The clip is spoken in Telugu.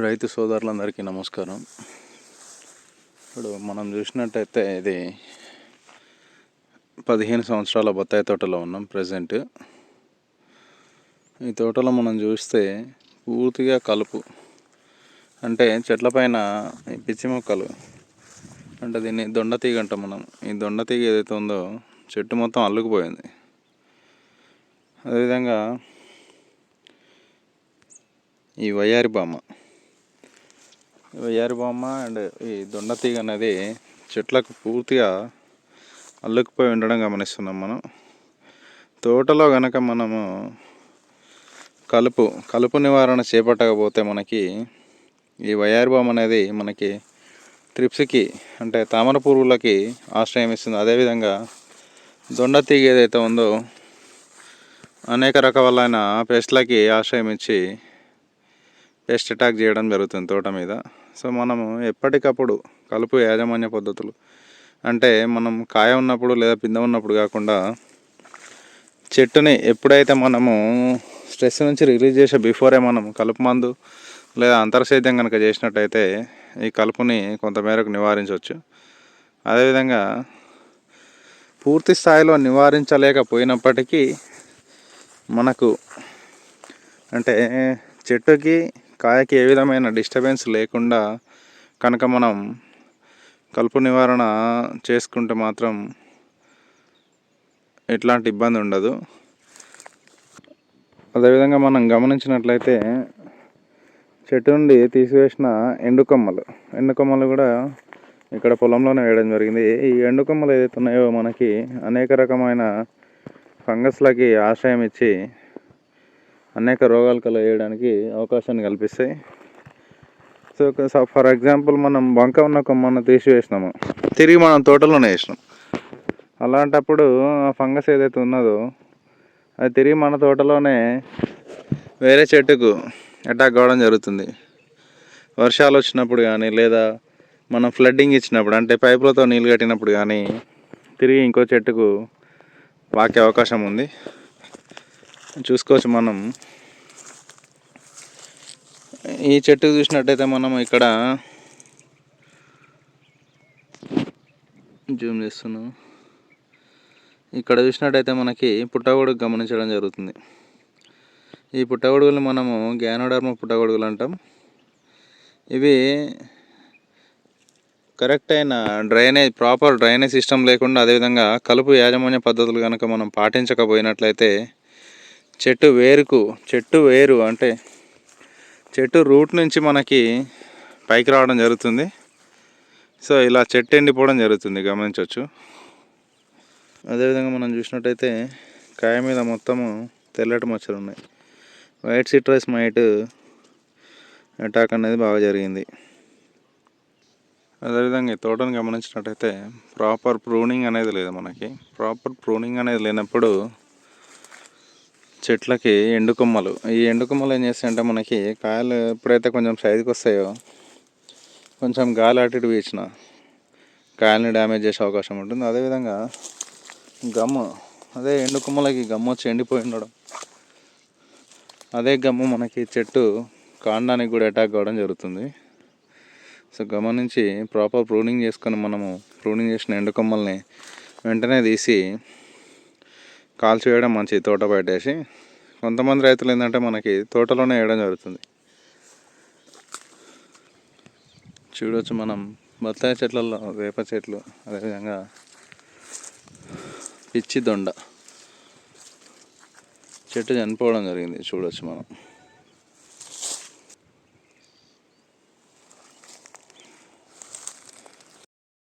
రైతు సోదరులందరికీ నమస్కారం. ఇప్పుడు మనం చూసినట్టయితే ఇది పదిహేను సంవత్సరాల బత్తాయి తోటలో ఉన్నాం ప్రజెంట్ ఈ తోటలో మనం చూస్తే పూర్తిగా కలుపు. అంటే చెట్ల పైన ఈ పిచ్చి మొక్కలు అంటే దీన్ని దొండ తీగ అంటాం మనం. ఈ దొండ తీగ ఏదైతే ఉందో చెట్టు మొత్తం అల్లుకుపోయింది. అదేవిధంగా ఈ వయ్యారి బామ్మ వయ్యారి బొమ్మ అండ్ ఈ దొండ తీగ అనేది చెట్లకు పూర్తిగా అల్లుకుపోయి ఉండడం గమనిస్తున్నాం మనం. తోటలో గనక మనము కలుపు కలుపు నివారణ చేపట్టకపోతే మనకి ఈ వయారి బొమ్మ అనేది మనకి ట్రిప్స్కి అంటే తామర పురుగులకి ఆశ్రయం ఇస్తుంది. అదేవిధంగా దొండ తీగ ఏదైతే ఉందో అనేక రకాలైన పెస్ట్లకి ఆశ్రయం ఇచ్చి పెస్ట్ అటాక్ చేయడం జరుగుతుంది తోట మీద. సో మనము ఎప్పటికప్పుడు కలుపు యాజమాన్య పద్ధతులు. అంటే మనం కాయ ఉన్నప్పుడు లేదా పింద ఉన్నప్పుడు కాకుండా చెట్టుని ఎప్పుడైతే మనము స్ట్రెస్ నుంచి రిలీజ్ చేసే బిఫోరే మనం కలుపు మందు లేదా అంతర్సేద్యం కనుక చేసినట్టయితే ఈ కలుపుని కొంతమేరకు నివారించవచ్చు. అదేవిధంగా పూర్తి స్థాయిలో నివారించలేకపోయినప్పటికీ మనకు అంటే చెట్టుకి కాయకి ఏ విధమైన డిస్టర్బెన్స్ లేకుండా కనుక మనం కలుపు నివారణ చేసుకుంటే మాత్రం ఎట్లాంటి ఇబ్బంది ఉండదు. అదేవిధంగా మనం గమనించినట్లయితే చెట్టు నుండి తీసివేసిన ఎండుకొమ్మలు ఎండుకొమ్మలు కూడా ఇక్కడ పొలంలోనే వేయడం జరిగింది. ఈ ఎండుకొమ్మలు ఏదైతే ఉన్నాయో మనకి అనేక రకమైన ఫంగస్లకి ఆశ్రయం ఇచ్చి అనేక రోగాలు కలగేయడానికి అవకాశాన్ని కల్పిస్తాయి. సో ఫర్ ఎగ్జాంపుల్ మనం బంక ఉన్న కొమ్మను తీసివేసినాము. తిరిగి మనం తోటలోనే వేసినాం. అలాంటప్పుడు ఆ ఫంగస్ ఏదైతే ఉన్నదో అది తిరిగి మన తోటలోనే వేరే చెట్టుకు అటాక్ కావడం జరుగుతుంది. వర్షాలు వచ్చినప్పుడు కానీ లేదా మనం ఫ్లడ్డింగ్ ఇచ్చినప్పుడు అంటే పైపులతో నీళ్ళు కట్టినప్పుడు కానీ తిరిగి ఇంకో చెట్టుకు పాకే అవకాశం ఉంది. చూసుకోవచ్చు మనం. ఈ చెట్టు చూసినట్టయితే మనం ఇక్కడ జూమ్ చేస్తున్నాం. ఇక్కడ చూసినట్టయితే మనకి పుట్టగొడుగు గమనించడం జరుగుతుంది. ఈ పుట్టగొడుగులు మనము గ్యానోడర్మ పుట్టగొడుగులు అంటాం. ఇవి కరెక్ట్ అయిన డ్రైనేజ్ ప్రాపర్ డ్రైనేజ్ సిస్టమ్ లేకుండా అదేవిధంగా కలుపు యాజమాన్య పద్ధతులు కనుక మనం పాటించకపోయినట్లయితే చెట్టు వేరుకు చెట్టు వేరు అంటే చెట్టు రూట్ నుంచి మనకి పైకి రావడం జరుగుతుంది. సో ఇలా చెట్టు ఎండిపోవడం జరుగుతుంది గమనించవచ్చు. అదేవిధంగా మనం చూసినట్టయితే కాయ మీద మొత్తము తెల్లటి మచ్చలు ఉన్నాయి. వైట్ సిట్రస్ మైట్ అటాక్ అనేది బాగా జరిగింది. అదేవిధంగా ఈ తోటను గమనించినట్టయితే ప్రాపర్ ప్రూనింగ్ అనేది లేదు మనకి. ప్రాపర్ ప్రూనింగ్ అనేది లేనప్పుడు చెట్లకి ఎండుకొమ్మలు ఈ ఎండుకొమ్మలు ఏం చేస్తాయంటే మనకి కాయలు ఎప్పుడైతే కొంచెం సైజుకి వస్తాయో కొంచెం గాలి అటు ఇటు వీచిన కాయల్ని డ్యామేజ్ చేసే అవకాశం ఉంటుంది. అదేవిధంగా గమ్ము అదే ఎండుకొమ్మలకి గమ్ము వచ్చి ఎండిపోయి ఉండడం. అదే గమ్ము మనకి చెట్టు కాండానికి కూడా అటాక్ కావడం జరుగుతుంది. సో గమనించి ప్రాపర్ ప్రూనింగ్ చేసుకొని మనము ప్రూనింగ్ చేసిన ఎండుకొమ్మల్ని వెంటనే తీసి కాల్చివేయడం మంచిది తోట బయటేసి కొంతమంది రైతులు ఏంటంటే మనకి తోటలోనే వేయడం జరుగుతుంది. చూడవచ్చు మనం బత్తాయి చెట్లలో వేప చెట్లు అదేవిధంగా పిచ్చి దొండ. చెట్టు చనిపోవడం జరిగింది చూడవచ్చు మనం.